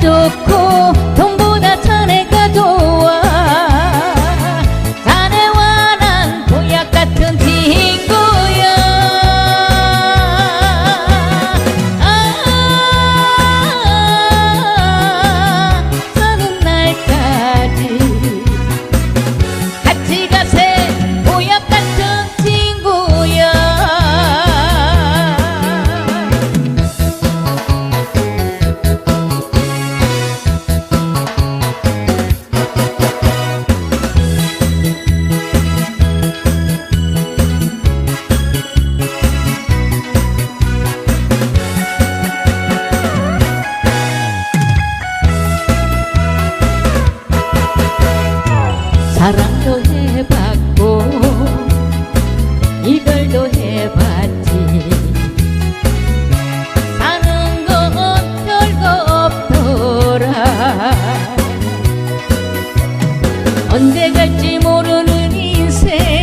놓고 사랑도 해봤고 이별도 해봤지. 사는 건 별거 없더라. 언제 갈지 모르는 인생